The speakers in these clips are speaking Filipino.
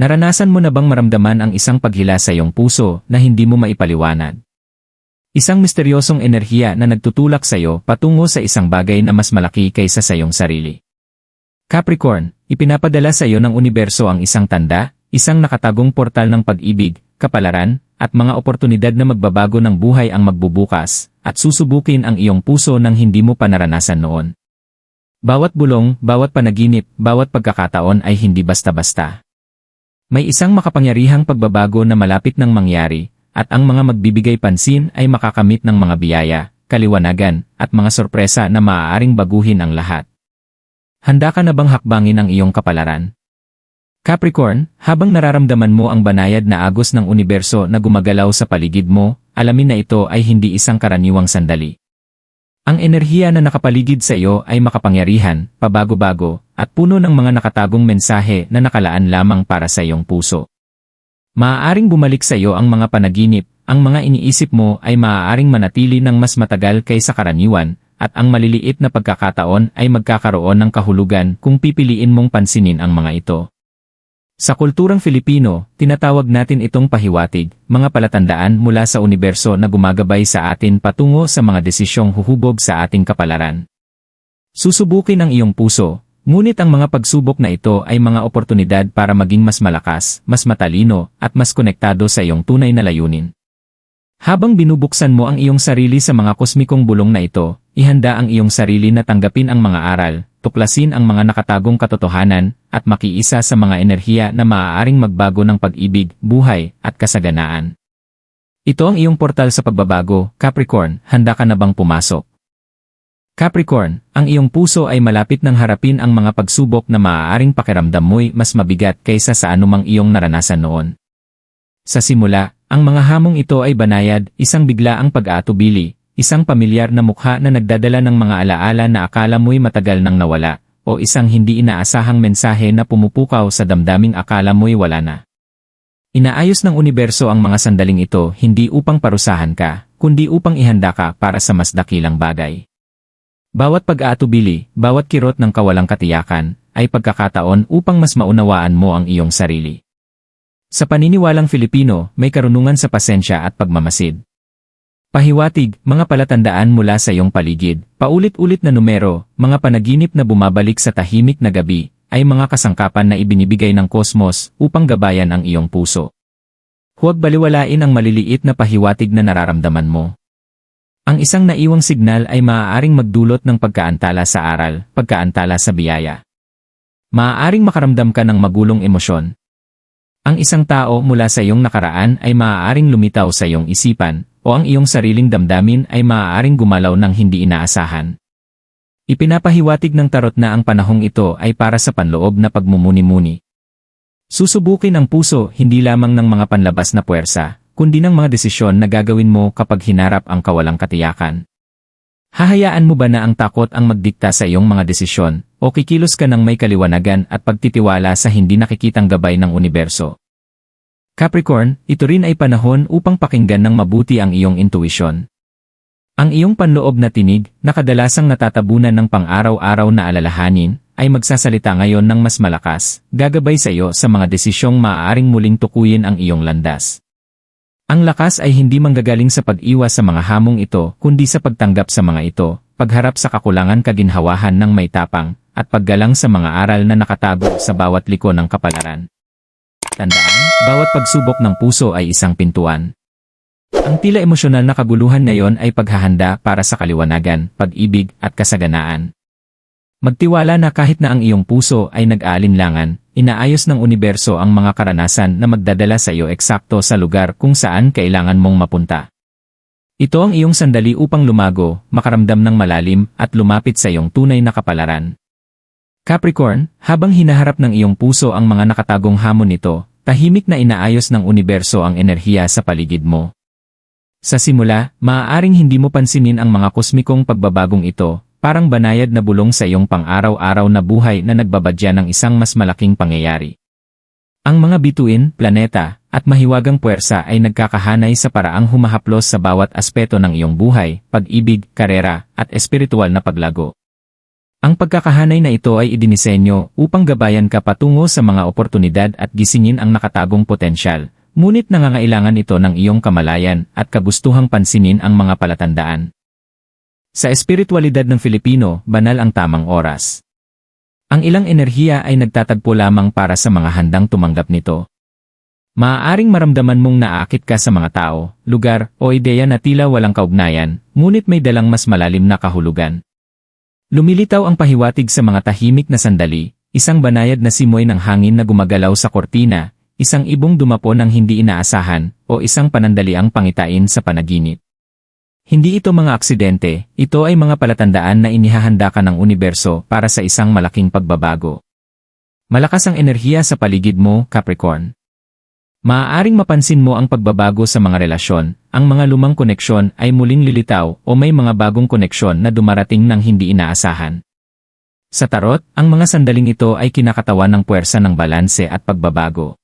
Naranasan mo na bang maramdaman ang isang paghila sa iyong puso na hindi mo maipaliwanag? Isang misteryosong enerhiya na nagtutulak sa iyo patungo sa isang bagay na mas malaki kaysa sa iyong sarili. Capricorn, ipinapadala sa iyo ng universo ang isang tanda, isang nakatagong portal ng pag-ibig, kapalaran, at mga oportunidad na magbabago ng buhay ang magbubukas, at susubukin ang iyong puso ng hindi mo pa naranasan noon. Bawat bulong, bawat panaginip, bawat pagkakataon ay hindi basta-basta. May isang makapangyarihang pagbabago na malapit ng mangyari, at ang mga magbibigay pansin ay makakamit ng mga biyaya, kaliwanagan, at mga sorpresa na maaaring baguhin ang lahat. Handa ka na bang hakbangin ang iyong kapalaran? Capricorn, habang nararamdaman mo ang banayad na agos ng universo na gumagalaw sa paligid mo, alamin na ito ay hindi isang karaniwang sandali. Ang enerhiya na nakapaligid sa iyo ay makapangyarihan, pabago-bago, at puno ng mga nakatagong mensahe na nakalaan lamang para sa iyong puso. Maaaring bumalik sa iyo ang mga panaginip, ang mga iniisip mo ay maaaring manatili ng mas matagal kaysa karaniwan, at ang maliliit na pagkakataon ay magkakaroon ng kahulugan kung pipiliin mong pansinin ang mga ito. Sa kulturang Filipino, tinatawag natin itong pahiwatig, mga palatandaan mula sa universo na gumagabay sa atin patungo sa mga desisyong huhubog sa ating kapalaran. Susubukin ang iyong puso, ngunit ang mga pagsubok na ito ay mga oportunidad para maging mas malakas, mas matalino, at mas konektado sa iyong tunay na layunin. Habang binubuksan mo ang iyong sarili sa mga kosmikong bulong na ito, ihanda ang iyong sarili na tanggapin ang mga aral, tuklasin ang mga nakatagong katotohanan, at makiisa sa mga enerhiya na maaaring magbago ng pag-ibig, buhay, at kasaganaan. Ito ang iyong portal sa pagbabago, Capricorn, handa ka na bang pumasok? Capricorn, ang iyong puso ay malapit ng harapin ang mga pagsubok na maaaring pakiramdam mo'y mas mabigat kaysa sa anumang iyong naranasan noon. Sa simula, ang mga hamong ito ay banayad, isang biglaang pag-aatubili, isang pamilyar na mukha na nagdadala ng mga alaala na akala mo'y matagal nang nawala, o isang hindi inaasahang mensahe na pumupukaw sa damdaming akala mo'y wala na. Inaayos ng universo ang mga sandaling ito hindi upang parusahan ka, kundi upang ihanda ka para sa mas dakilang bagay. Bawat pag-aatubili, bawat kirot ng kawalang katiyakan, ay pagkakataon upang mas maunawaan mo ang iyong sarili. Sa paniniwalang Filipino, may karunungan sa pasensya at pagmamasid. Pahiwatig, mga palatandaan mula sa iyong paligid, paulit-ulit na numero, mga panaginip na bumabalik sa tahimik na gabi, ay mga kasangkapan na ibinibigay ng kosmos upang gabayan ang iyong puso. Huwag baliwalain ang maliliit na pahiwatig na nararamdaman mo. Ang isang naiwang signal ay maaaring magdulot ng pagkaantala sa aral, pagkaantala sa biyaya. Maaaring makaramdam ka ng magulong emosyon. Ang isang tao mula sa iyong nakaraan ay maaaring lumitaw sa iyong isipan, o ang iyong sariling damdamin ay maaaring gumalaw ng hindi inaasahan. Ipinapahiwatig ng tarot na ang panahong ito ay para sa panloob na pagmumuni-muni. Susubukin ang puso hindi lamang ng mga panlabas na puwersa, kundi ng mga desisyon na gagawin mo kapag hinarap ang kawalang katiyakan. Hahayaan mo ba na ang takot ang magdikta sa iyong mga desisyon, o kikilos ka ng may kaliwanagan at pagtitiwala sa hindi nakikitang gabay ng universo? Capricorn, ito rin ay panahon upang pakinggan ng mabuti ang iyong intuition. Ang iyong panloob na tinig, na kadalasang natatabunan ng pang-araw-araw na alalahanin, ay magsasalita ngayon ng mas malakas, gagabay sa iyo sa mga desisyong maaaring muling tukuyin ang iyong landas. Ang lakas ay hindi manggagaling sa pag-iwas sa mga hamong ito, kundi sa pagtanggap sa mga ito, pagharap sa kakulangan kaginhawahan ng may tapang, at paggalang sa mga aral na nakatago sa bawat liko ng kapalaran. Tandaan, bawat pagsubok ng puso ay isang pintuan. Ang tila emosyonal na kaguluhan ngayon ay paghahanda para sa kaliwanagan, pag-ibig, at kasaganaan. Magtiwala na kahit na ang iyong puso ay nag-aalinlangan, inaayos ng universo ang mga karanasan na magdadala sa iyo eksakto sa lugar kung saan kailangan mong mapunta. Ito ang iyong sandali upang lumago, makaramdam ng malalim, at lumapit sa iyong tunay na kapalaran. Capricorn, habang hinaharap ng iyong puso ang mga nakatagong hamon nito, tahimik na inaayos ng universo ang enerhiya sa paligid mo. Sa simula, maaaring hindi mo pansinin ang mga kosmikong pagbabagong ito, parang banayad na bulong sa iyong pang-araw-araw na buhay na nagbabadya ng isang mas malaking pangyayari. Ang mga bituin, planeta, at mahiwagang puwersa ay nagkakahanay sa paraang humahaplos sa bawat aspeto ng iyong buhay, pag-ibig, karera, at espiritual na paglago. Ang pagkakahanay na ito ay idinisenyo upang gabayan ka patungo sa mga oportunidad at gisingin ang nakatagong potensyal, ngunit nangangailangan ito ng iyong kamalayan at kagustuhang pansinin ang mga palatandaan. Sa espiritualidad ng Filipino, banal ang tamang oras. Ang ilang enerhiya ay nagtatagpo lamang para sa mga handang tumanggap nito. Maaaring maramdaman mong naakit ka sa mga tao, lugar, o ideya na tila walang kaugnayan, ngunit may dalang mas malalim na kahulugan. Lumilitaw ang pahiwatig sa mga tahimik na sandali, isang banayad na simoy ng hangin na gumagalaw sa kortina, isang ibong dumapo ng hindi inaasahan, o isang panandaliang pangitain sa panaginip. Hindi ito mga aksidente, ito ay mga palatandaan na inihahanda ka ng universo para sa isang malaking pagbabago. Malakas ang enerhiya sa paligid mo, Capricorn. Maaaring mapansin mo ang pagbabago sa mga relasyon, ang mga lumang koneksyon ay muling lilitaw o may mga bagong koneksyon na dumarating ng hindi inaasahan. Sa tarot, ang mga sandaling ito ay kinakatawan ng puwersa ng balanse at pagbabago.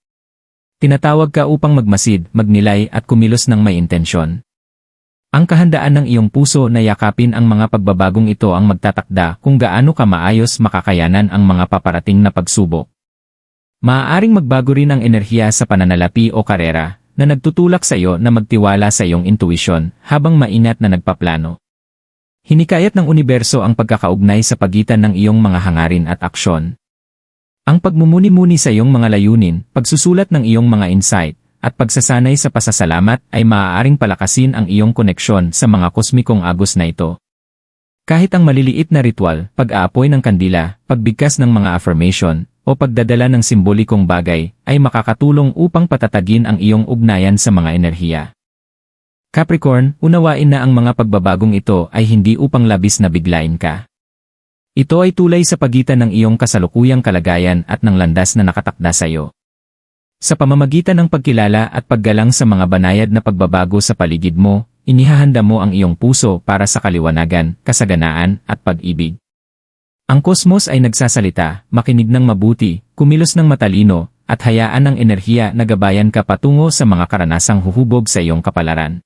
Tinatawag ka upang magmasid, magnilay at kumilos ng may intensyon. Ang kahandaan ng iyong puso na yakapin ang mga pagbabagong ito ang magtatakda kung gaano ka maayos makakayanan ang mga paparating na pagsubok. Maaaring magbago rin ang enerhiya sa pananalapi o karera na nagtutulak sa iyo na magtiwala sa iyong intuisyon habang mainat na nagpaplano. Hinikayat ng universo ang pagkakaugnay sa pagitan ng iyong mga hangarin at aksyon. Ang pagmumuni-muni sa iyong mga layunin, pagsusulat ng iyong mga insight, at pagsasanay sa pasasalamat ay maaaring palakasin ang iyong koneksyon sa mga kosmikong agos na ito. Kahit ang maliliit na ritual, pag-aapoy ng kandila, pagbigkas ng mga affirmation, o pagdadala ng simbolikong bagay ay makakatulong upang patatagin ang iyong ugnayan sa mga enerhiya. Capricorn, unawain na ang mga pagbabagong ito ay hindi upang labis na biglain ka. Ito ay tulay sa pagitan ng iyong kasalukuyang kalagayan at ng landas na nakatakda sa iyo. Sa pamamagitan ng pagkilala at paggalang sa mga banayad na pagbabago sa paligid mo, inihahanda mo ang iyong puso para sa kaliwanagan, kasaganaan, at pag-ibig. Ang kosmos ay nagsasalita, makinig ng mabuti, kumilos ng matalino, at hayaan ng enerhiya na gabayan ka patungo sa mga karanasang huhubog sa iyong kapalaran.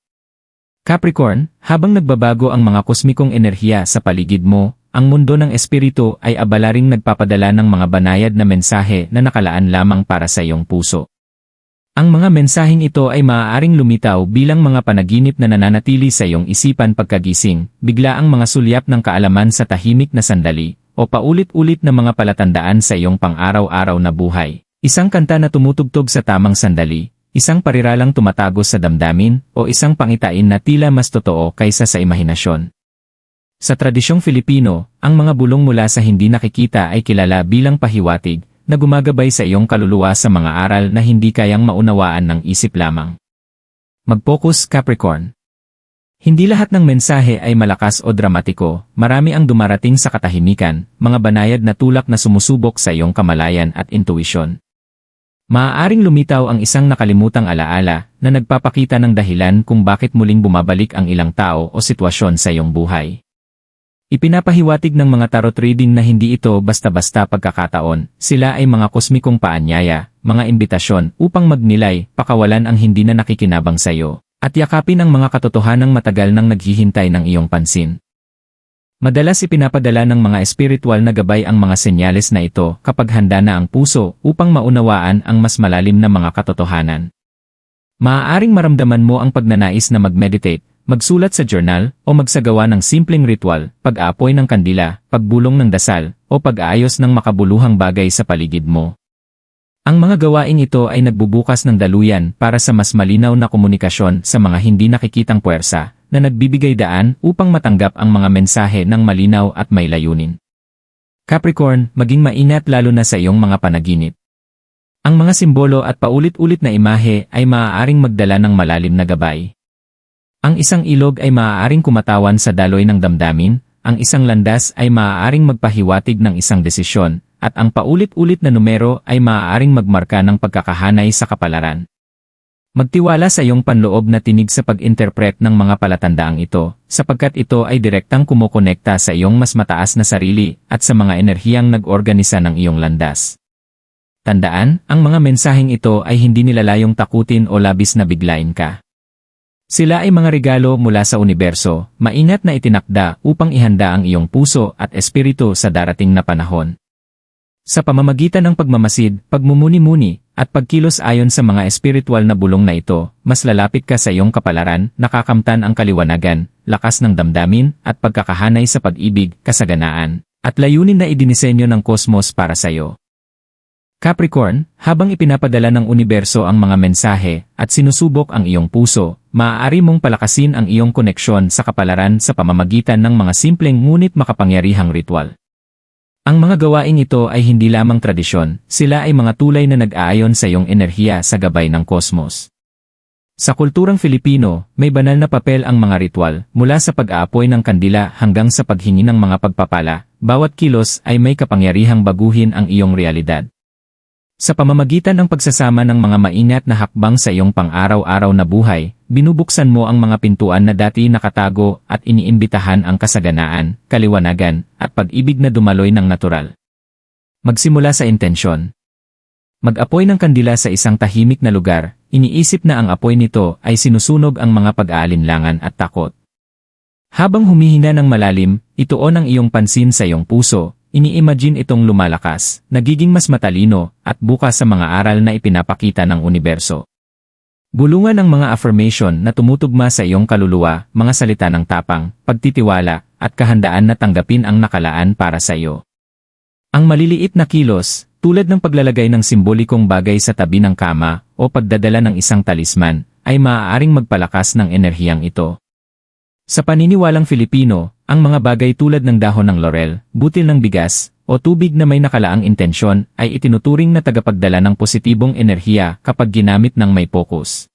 Capricorn, habang nagbabago ang mga kosmikong enerhiya sa paligid mo, ang mundo ng espiritu ay abalaring nagpapadala ng mga banayad na mensahe na nakalaan lamang para sa iyong puso. Ang mga mensaheng ito ay maaaring lumitaw bilang mga panaginip na nananatili sa iyong isipan pagkagising, bigla ang mga sulyap ng kaalaman sa tahimik na sandali, o paulit-ulit na mga palatandaan sa iyong pang-araw-araw na buhay. Isang kanta na tumutugtog sa tamang sandali, isang pariralang tumatagos sa damdamin, o isang pangitain na tila mas totoo kaysa sa imahinasyon. Sa tradisyong Filipino, ang mga bulong mula sa hindi nakikita ay kilala bilang pahiwatig, na gumagabay sa iyong kaluluwa sa mga aral na hindi kayang maunawaan ng isip lamang. Mag-focus Capricorn hindi lahat ng mensahe ay malakas o dramatiko, marami ang dumarating sa katahimikan, mga banayad na tulak na sumusubok sa iyong kamalayan at intuisyon. Maaaring lumitaw ang isang nakalimutang alaala na nagpapakita ng dahilan kung bakit muling bumabalik ang ilang tao o sitwasyon sa iyong buhay. Ipinapahiwatig ng mga tarot reading na hindi ito basta-basta pagkakataon, sila ay mga kosmikong paanyaya, mga imbitasyon upang magnilay, pakawalan ang hindi na nakikinabang sa iyo at yakapin ang mga katotohanang matagal nang naghihintay ng iyong pansin. Madalas ipinapadala ng mga espiritual na gabay ang mga senyales na ito kapag handa na ang puso upang maunawaan ang mas malalim na mga katotohanan. Maaaring maramdaman mo ang pagnanais na mag-meditate, magsulat sa journal, o magsagawa ng simpleng ritual, pag-aapoy ng kandila, pagbulong ng dasal, o pag-aayos ng makabuluhang bagay sa paligid mo. Ang mga gawaing ito ay nagbubukas ng daluyan para sa mas malinaw na komunikasyon sa mga hindi nakikitang puwersa na nagbibigay daan upang matanggap ang mga mensahe ng malinaw at may layunin. Capricorn, maging maingat lalo na sa iyong mga panaginip. Ang mga simbolo at paulit-ulit na imahe ay maaaring magdala ng malalim na gabay. Ang isang ilog ay maaaring kumatawan sa daloy ng damdamin, ang isang landas ay maaaring magpahiwatig ng isang desisyon, at ang paulit-ulit na numero ay maaaring magmarka ng pagkakahanay sa kapalaran. Magtiwala sa iyong panloob na tinig sa pag-interpret ng mga palatandaang ito, sapagkat ito ay direktang kumokonekta sa iyong mas mataas na sarili at sa mga enerhiyang nag-organisa ng iyong landas. Tandaan, ang mga mensaheng ito ay hindi nilalayong takutin o labis na biglain ka. Sila ay mga regalo mula sa universo, maingat na itinakda upang ihanda ang iyong puso at espiritu sa darating na panahon. Sa pamamagitan ng pagmamasid, pagmumuni-muni, at pagkilos ayon sa mga espiritual na bulong na ito, mas lalapit ka sa iyong kapalaran, nakakamtan ang kaliwanagan, lakas ng damdamin, at pagkakahanay sa pag-ibig, kasaganaan, at layunin na idinisenyo ng kosmos para sa iyo. Capricorn, habang ipinapadala ng universo ang mga mensahe at sinusubok ang iyong puso, maaari mong palakasin ang iyong koneksyon sa kapalaran sa pamamagitan ng mga simpleng ngunit makapangyarihang ritual. Ang mga gawaing ito ay hindi lamang tradisyon, sila ay mga tulay na nag-aayon sa iyong enerhiya sa gabay ng kosmos. Sa kulturang Filipino, may banal na papel ang mga ritual, mula sa pag-aapoy ng kandila hanggang sa paghingi ng mga pagpapala, bawat kilos ay may kapangyarihang baguhin ang iyong realidad. Sa pamamagitan ng pagsasama ng mga maingat na hakbang sa iyong pang-araw-araw na buhay, binubuksan mo ang mga pintuan na dati nakatago at iniimbitahan ang kasaganaan, kaliwanagan, at pag-ibig na dumaloy ng natural. Magsimula sa intensyon. Mag-apoy ng kandila sa isang tahimik na lugar, iniisip na ang apoy nito ay sinusunog ang mga pag-aalinlangan at takot. Habang humihina ng malalim, ituon ang iyong pansin sa iyong puso, Ini-imagine itong lumalakas, nagiging mas matalino, at bukas sa mga aral na ipinapakita ng universo. Bulungan ng mga affirmation na tumutugma sa iyong kaluluwa, mga salita ng tapang, pagtitiwala, at kahandaan na tanggapin ang nakalaan para sa iyo. Ang maliliit na kilos, tulad ng paglalagay ng simbolikong bagay sa tabi ng kama o pagdadala ng isang talisman, ay maaaring magpalakas ng enerhiyang ito. Sa paniniwalang Filipino, ang mga bagay tulad ng dahon ng laurel, butil ng bigas, o tubig na may nakalaang intensyon ay itinuturing na tagapagdala ng positibong enerhiya kapag ginamit ng may focus.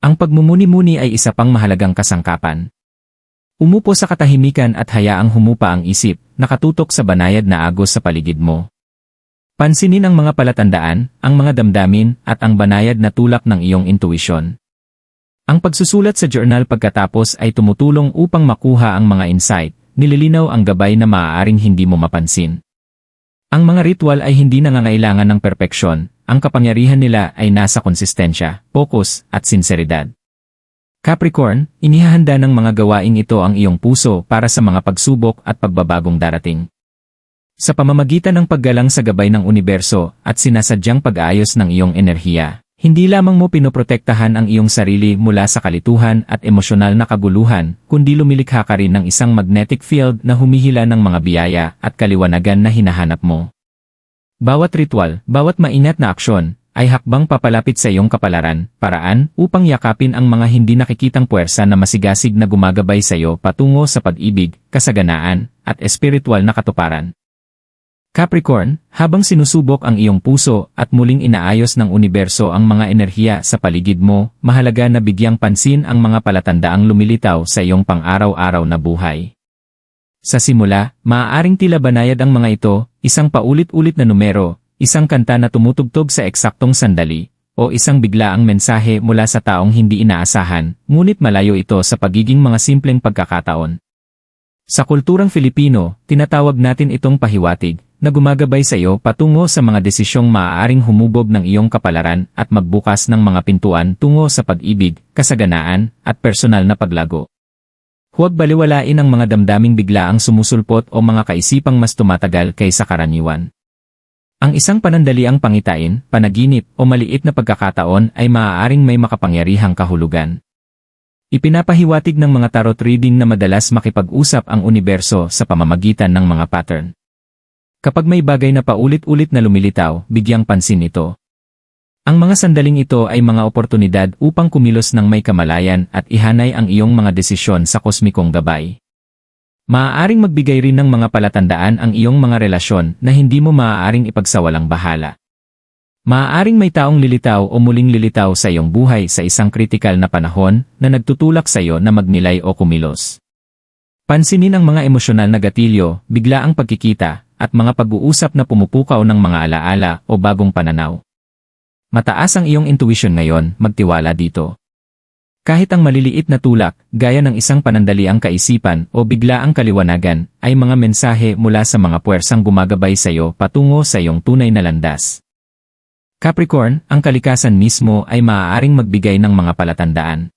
Ang pagmumuni-muni ay isa pang mahalagang kasangkapan. Umupo sa katahimikan at hayaang humupa ang isip, nakatutok sa banayad na agos sa paligid mo. Pansinin ang mga palatandaan, ang mga damdamin, at ang banayad na tulak ng iyong intuisyon. Ang pagsusulat sa journal pagkatapos ay tumutulong upang makuha ang mga insight, nililinaw ang gabay na maaaring hindi mo mapansin. Ang mga ritual ay hindi nangangailangan ng perpeksyon, ang kapangyarihan nila ay nasa konsistensya, focus, at sinseridad. Capricorn, inihahanda ng mga gawaing ito ang iyong puso para sa mga pagsubok at pagbabagong darating. Sa pamamagitan ng paggalang sa gabay ng universo at sinasadyang pag-aayos ng iyong enerhiya, hindi lamang mo pinoprotektahan ang iyong sarili mula sa kalituhan at emosyonal na kaguluhan, kundi lumilikha ka rin ng isang magnetic field na humihila ng mga biyaya at kaliwanagan na hinahanap mo. Bawat ritual, bawat mainat na aksyon, ay hakbang papalapit sa iyong kapalaran, paraan, upang yakapin ang mga hindi nakikitang puwersa na masigasig na gumagabay sa iyo patungo sa pag-ibig, kasaganaan, at espiritual na katuparan. Capricorn, habang sinusubok ang iyong puso at muling inaayos ng universo ang mga enerhiya sa paligid mo, mahalaga na bigyang pansin ang mga palatandaang lumilitaw sa iyong pang-araw-araw na buhay. Sa simula, maaaring tila banayad ang mga ito, isang paulit-ulit na numero, isang kanta na tumutugtog sa eksaktong sandali, o isang biglaang mensahe mula sa taong hindi inaasahan, ngunit malayo ito sa pagiging mga simpleng pagkakataon. Sa kulturang Filipino, tinatawag natin itong pahiwatig, na gumagabay sa iyo patungo sa mga desisyong maaaring humubog ng iyong kapalaran at magbukas ng mga pintuan tungo sa pag-ibig, kasaganaan, at personal na paglago. Huwag baliwalain ang mga damdaming biglaang sumusulpot o mga kaisipang mas tumatagal kaysa karaniwan. Ang isang panandaliang pangitain, panaginip, o maliit na pagkakataon ay maaaring may makapangyarihang kahulugan. Ipinapahiwatig ng mga tarot reading na madalas makipag-usap ang universo sa pamamagitan ng mga pattern. Kapag may bagay na paulit-ulit na lumilitaw, bigyang pansin ito. Ang mga sandaling ito ay mga oportunidad upang kumilos ng may kamalayan at ihanay ang iyong mga desisyon sa kosmikong gabay. Maaaring magbigay rin ng mga palatandaan ang iyong mga relasyon na hindi mo maaaring ipagsawalang bahala. Maaaring may taong lilitaw o muling lilitaw sa iyong buhay sa isang kritikal na panahon na nagtutulak sa iyo na magnilay o kumilos. Pansinin ang mga emosyonal na gatilyo, bigla ang pagkikita, at mga pag-uusap na pumupukaw ng mga alaala o bagong pananaw. Mataas ang iyong intuition ngayon, magtiwala dito. Kahit ang maliliit na tulak, gaya ng isang panandaliang kaisipan o biglaang kaliwanagan, ay mga mensahe mula sa mga puwersang gumagabay sa iyo patungo sa iyong tunay na landas. Capricorn, ang kalikasan mismo ay maaaring magbigay ng mga palatandaan.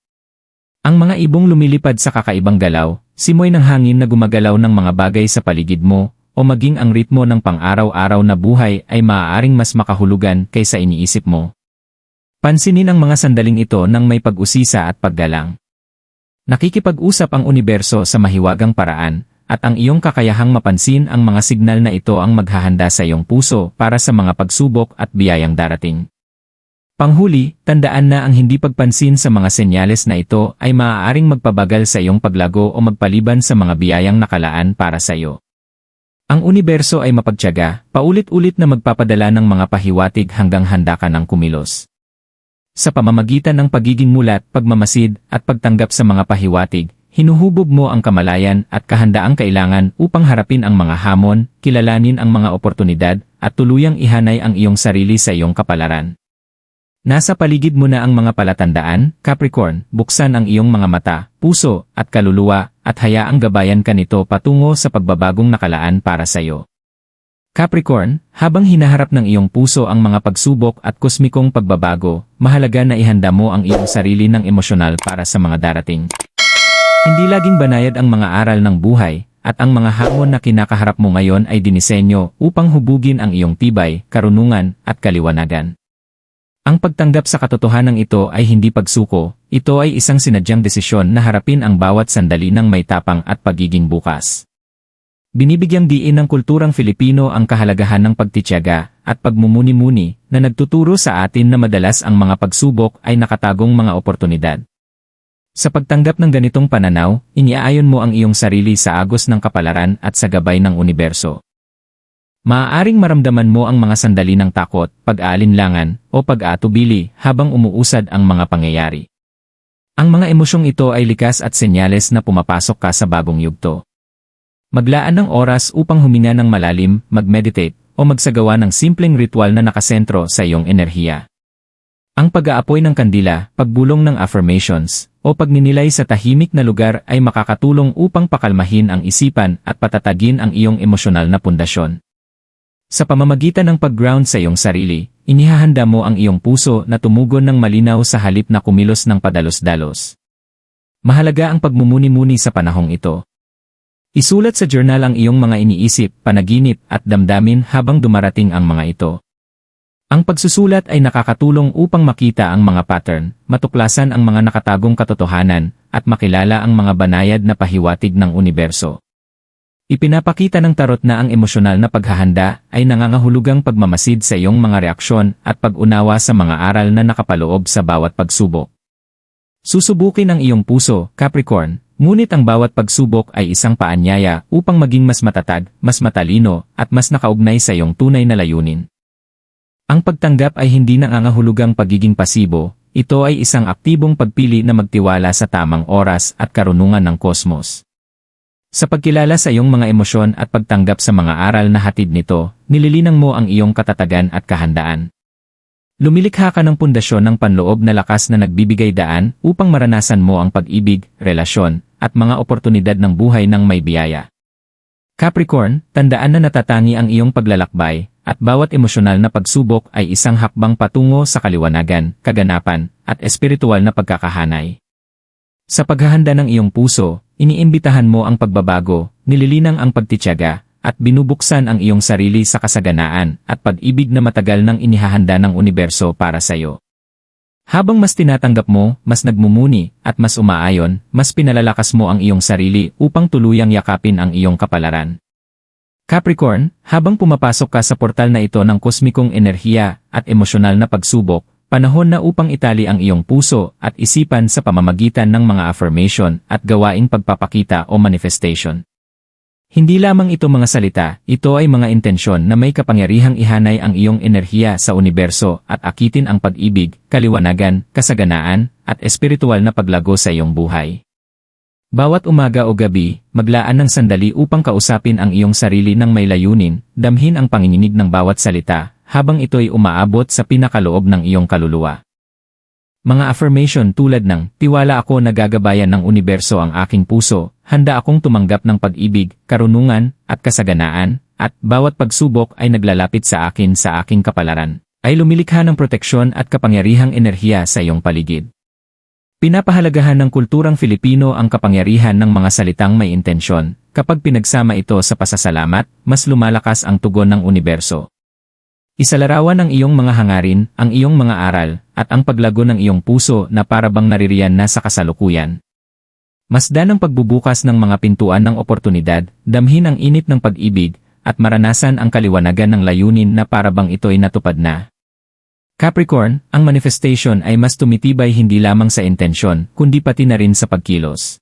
Ang mga ibong lumilipad sa kakaibang galaw, simoy ng hangin na gumagalaw ng mga bagay sa paligid mo, o maging ang ritmo ng pang-araw-araw na buhay ay maaaring mas makahulugan kaysa iniisip mo. Pansinin ang mga sandaling ito ng may pag-usisa at paggalang. Nakikipag-usap ang universo sa mahiwagang paraan, at ang iyong kakayahang mapansin ang mga signal na ito ang maghahanda sa iyong puso para sa mga pagsubok at biyayang darating. Panghuli, tandaan na ang hindi pagpansin sa mga senyales na ito ay maaaring magpabagal sa iyong paglago o magpaliban sa mga biyayang nakalaan para sa iyo. Ang universo ay mapagtyaga, paulit-ulit na magpapadala ng mga pahiwatig hanggang handa ka ng kumilos. Sa pamamagitan ng pagiging mulat, pagmamasid, at pagtanggap sa mga pahiwatig, hinuhubog mo ang kamalayan at kahandaang kailangan upang harapin ang mga hamon, kilalanin ang mga oportunidad, at tuluyang ihanay ang iyong sarili sa iyong kapalaran. Nasa paligid mo na ang mga palatandaan, Capricorn, buksan ang iyong mga mata, puso, at kaluluwa, at hayaang gabayan ka nito patungo sa pagbabagong nakalaan para sa iyo. Capricorn, habang hinaharap ng iyong puso ang mga pagsubok at kosmikong pagbabago, mahalaga na ihanda mo ang iyong sarili ng emosyonal para sa mga darating. Hindi laging banayad ang mga aral ng buhay, at ang mga hamon na kinakaharap mo ngayon ay dinisenyo upang hubugin ang iyong tibay, karunungan, at kaliwanagan. Ang pagtanggap sa katotohanan ito ay hindi pagsuko, ito ay isang sinadyang desisyon na harapin ang bawat sandali ng may tapang at pagiging bukas. Binibigyang diin ng kulturang Filipino ang kahalagahan ng pagtityaga at pagmumuni-muni na nagtuturo sa atin na madalas ang mga pagsubok ay nakatagong mga oportunidad. Sa pagtanggap ng ganitong pananaw, iniaayon mo ang iyong sarili sa agos ng kapalaran at sa gabay ng universo. Maaaring maramdaman mo ang mga sandali ng takot, pag-aalinlangan, o pag-aatubili habang umuusad ang mga pangyayari. Ang mga emosyong ito ay likas at senyales na pumapasok ka sa bagong yugto. Maglaan ng oras upang huminga ng malalim, mag-meditate, o magsagawa ng simpleng ritual na nakasentro sa iyong enerhiya. Ang pag-aapoy ng kandila, pagbulong ng affirmations, o pagninilay sa tahimik na lugar ay makakatulong upang pakalmahin ang isipan at patatagin ang iyong emosyonal na pundasyon. Sa pamamagitan ng pag-ground sa iyong sarili, inihahanda mo ang iyong puso na tumugon ng malinaw sa halip na kumilos ng padalos-dalos. Mahalaga ang pagmumuni-muni sa panahong ito, Isulat sa journal ang iyong mga iniisip, panaginip at damdamin habang dumarating ang mga ito. Ang pagsusulat ay nakakatulong upang makita ang mga pattern, matuklasan ang mga nakatagong katotohanan, at makilala ang mga banayad na pahiwatig ng universo. Ipinapakita ng tarot na ang emosyonal na paghahanda ay nangangahulugang pagmamasid sa iyong mga reaksyon at pag-unawa sa mga aral na nakapaloob sa bawat pagsubok. Susubukin ang iyong puso, Capricorn, Ngunit ang bawat pagsubok ay isang paanyaya upang maging mas matatag, mas matalino, at mas nakaugnay sa iyong tunay na layunin. Ang pagtanggap ay hindi nangangahulugang pagiging pasibo, ito ay isang aktibong pagpili na magtiwala sa tamang oras at karunungan ng kosmos. Sa pagkilala sa iyong mga emosyon at pagtanggap sa mga aral na hatid nito, nililinang mo ang iyong katatagan at kahandaan. Lumilikha ka ng pundasyon ng panloob na lakas na nagbibigay daan upang maranasan mo ang pag-ibig, relasyon, at mga oportunidad ng buhay ng may biyaya. Capricorn, tandaan na natatangi ang iyong paglalakbay, at bawat emosyonal na pagsubok ay isang hakbang patungo sa kaliwanagan, kaganapan, at espiritual na pagkakahanay. Sa paghahanda ng iyong puso, iniimbitahan mo ang pagbabago, nililinang ang pagtityaga, at binubuksan ang iyong sarili sa kasaganaan at pag-ibig na matagal nang inihahanda ng universo para sa iyo. Habang mas tinatanggap mo, mas nagmumuni, at mas umaayon, mas pinalalakas mo ang iyong sarili upang tuluyang yakapin ang iyong kapalaran. Capricorn, habang pumapasok ka sa portal na ito ng kosmikong enerhiya at emosyonal na pagsubok, panahon na upang itali ang iyong puso at isipan sa pamamagitan ng mga affirmation at gawaing pagpapakita o manifestation. Hindi lamang ito mga salita, ito ay mga intensyon na may kapangyarihang ihanay ang iyong enerhiya sa universo at akitin ang pag-ibig, kaliwanagan, kasaganaan, at espiritual na paglago sa iyong buhay. Bawat umaga o gabi, maglaan ng sandali upang kausapin ang iyong sarili ng may layunin, damhin ang panginginig ng bawat salita, habang ito'y umaabot sa pinakaloob ng iyong kaluluwa. Mga affirmation tulad ng, tiwala ako na gagabayan ng universo ang aking puso, handa akong tumanggap ng pag-ibig, karunungan, at kasaganaan, at bawat pagsubok ay naglalapit sa akin sa aking kapalaran, ay lumilikha ng proteksyon at kapangyarihang enerhiya sa iyong paligid. Pinapahalagahan ng kulturang Filipino ang kapangyarihan ng mga salitang may intensyon. Kapag pinagsama ito sa pasasalamat, mas lumalakas ang tugon ng universo. Isalarawan ang iyong mga hangarin, ang iyong mga aral, at ang paglago ng iyong puso na parabang naririyan na sa kasalukuyan. Masdan ang pagbubukas ng mga pintuan ng oportunidad, damhin ang init ng pag-ibig, at maranasan ang kaliwanagan ng layunin na parabang ito'y natupad na. Capricorn, ang manifestation ay mas tumitibay hindi lamang sa intensyon, kundi pati na rin sa pagkilos.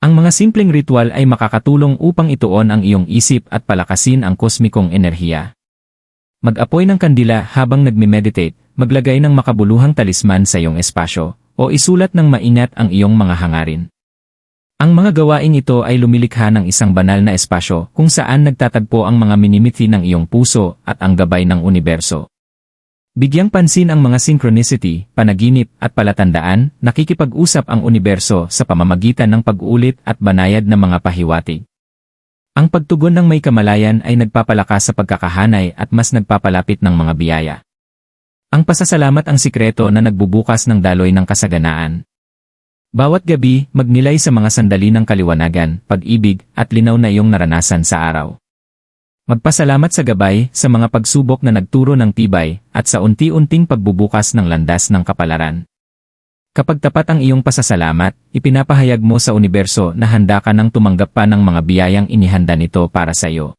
Ang mga simpleng ritual ay makakatulong upang ituon ang iyong isip at palakasin ang kosmikong enerhiya. Mag-apoy ng kandila habang nagme-meditate, maglagay ng makabuluhang talisman sa iyong espasyo, o isulat ng maingat ang iyong mga hangarin. Ang mga gawaing ito ay lumilikha ng isang banal na espasyo kung saan nagtatagpo ang mga minimithi ng iyong puso at ang gabay ng universo. Bigyang pansin ang mga synchronicity, panaginip at palatandaan, nakikipag-usap ang universo sa pamamagitan ng pag-uulit at banayad ng mga pahiwatig. Ang pagtugon ng may kamalayan ay nagpapalakas sa pagkakahanay at mas nagpapalapit ng mga biyaya. Ang pasasalamat ang sikreto na nagbubukas ng daloy ng kasaganaan. Bawat gabi, magnilay sa mga sandali ng kaliwanagan, pag-ibig, at linaw na iyong naranasan sa araw. Magpasalamat sa gabay, sa mga pagsubok na nagturo ng tibay, at sa unti-unting pagbubukas ng landas ng kapalaran. Kapag tapat ang iyong pasasalamat, ipinapahayag mo sa universo na handa ka nang tumanggap pa ng mga biyayang inihanda nito para sa iyo.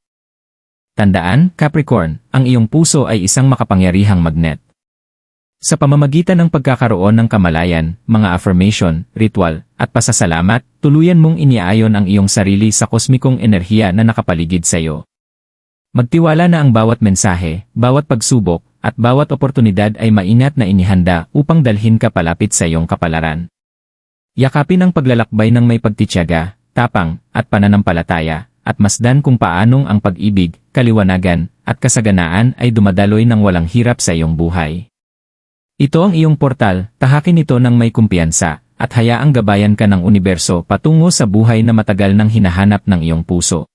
Tandaan, Capricorn, ang iyong puso ay isang makapangyarihang magnet. Sa pamamagitan ng pagkakaroon ng kamalayan, mga affirmation, ritual, at pasasalamat, tuluyan mong iniaayon ang iyong sarili sa kosmikong enerhiya na nakapaligid sa iyo. Magtiwala na ang bawat mensahe, bawat pagsubok, at bawat oportunidad ay maingat na inihanda upang dalhin ka palapit sa iyong kapalaran. Yakapin ang paglalakbay ng may pagtityaga, tapang, at pananampalataya, at masdan kung paanong ang pag-ibig, kaliwanagan, at kasaganaan ay dumadaloy ng walang hirap sa iyong buhay. Ito ang iyong portal, tahakin ito ng may kumpiyansa, at hayaang gabayan ka ng universo patungo sa buhay na matagal nang hinahanap ng iyong puso.